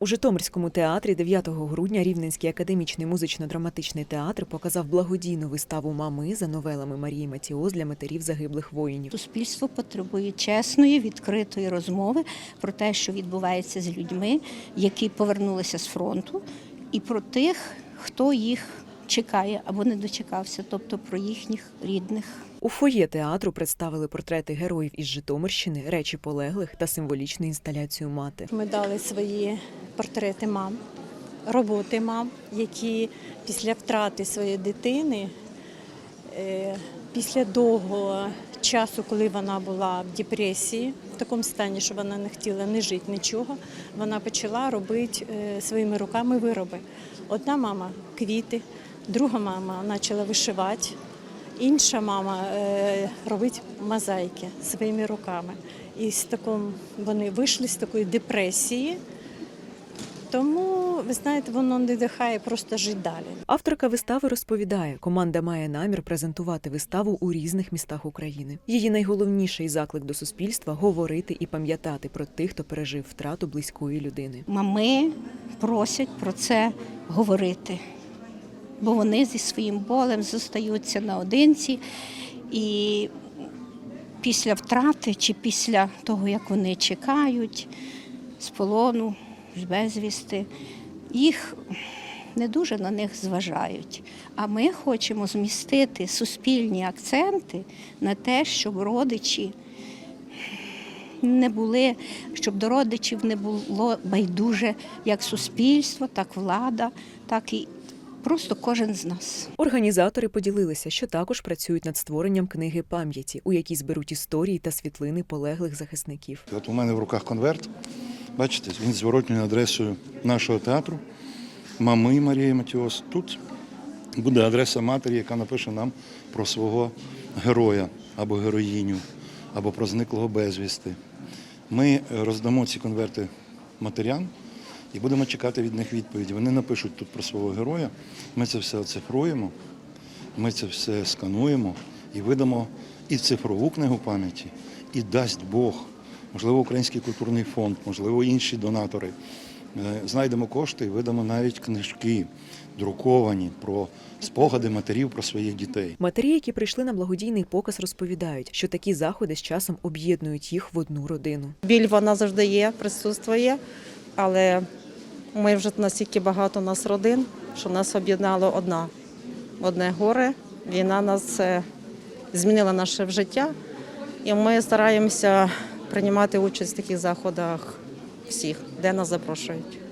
У Житомирському театрі 9 грудня Рівненський академічний музично-драматичний театр показав благодійну виставу мами за новелами Марії Матіос для матерів загиблих воїнів. Суспільство потребує чесної, відкритої розмови про те, що відбувається з людьми, які повернулися з фронту, і про тих, хто їх чекає або не дочекався, тобто про їхніх рідних. У фоє театру представили портрети героїв із Житомирщини, речі полеглих та символічну інсталяцію мати. Ми дали свої портрети мам, роботи мам, які після втрати своєї дитини, е, після довгого часу, коли вона була в депресії, в такому стані, що вона не хотіла не жити нічого, вона почала робити е, своїми руками вироби. Одна мама квіти, друга мама почала вишивати. Інша мама е, робить мозаїки своїми руками. І з таком вони вийшли з такої депресії. Тому, ви знаєте, воно не дихає просто жити далі. Авторка вистави розповідає, команда має намір презентувати виставу у різних містах України. Її найголовніший заклик до суспільства говорити і пам'ятати про тих, хто пережив втрату близької людини. Мами просять про це говорити, бо вони зі своїм болем зостаються наодинці. І після втрати чи після того, як вони чекають з полону, з безвісти, їх не дуже на них зважають. А ми хочемо змістити суспільні акценти на те, щоб родичі не були, щоб до родичів не було байдуже як суспільство, так влада, так і просто кожен з нас. Організатори поділилися, що також працюють над створенням книги пам'яті, у якій зберуть історії та світлини полеглих захисників. От у мене в руках конверт. Бачите, він зворотньою адресою нашого театру, мами Марії Матіос. Тут буде адреса матері, яка напише нам про свого героя або героїню, або про зниклого безвісти. Ми роздамо ці конверти матерям і будемо чекати від них відповіді. Вони напишуть тут про свого героя. Ми це все оцифруємо, ми це все скануємо і видамо і цифрову книгу пам'яті, і дасть Бог, можливо, Український культурний фонд, можливо, інші донатори. Е, Знайдемо кошти і видамо навіть книжки, друковані про спогади матерів про своїх дітей. Матері, які прийшли на благодійний показ, розповідають, що такі заходи з часом об'єднують їх в одну родину. Біль вона завжди є, присутствує, але ми вже настільки багато нас родин, що нас об'єднало одна. Одне горе. Війна нас е, змінила наше життя, і ми стараємося приймати участь в таких заходах всіх, де нас запрошують.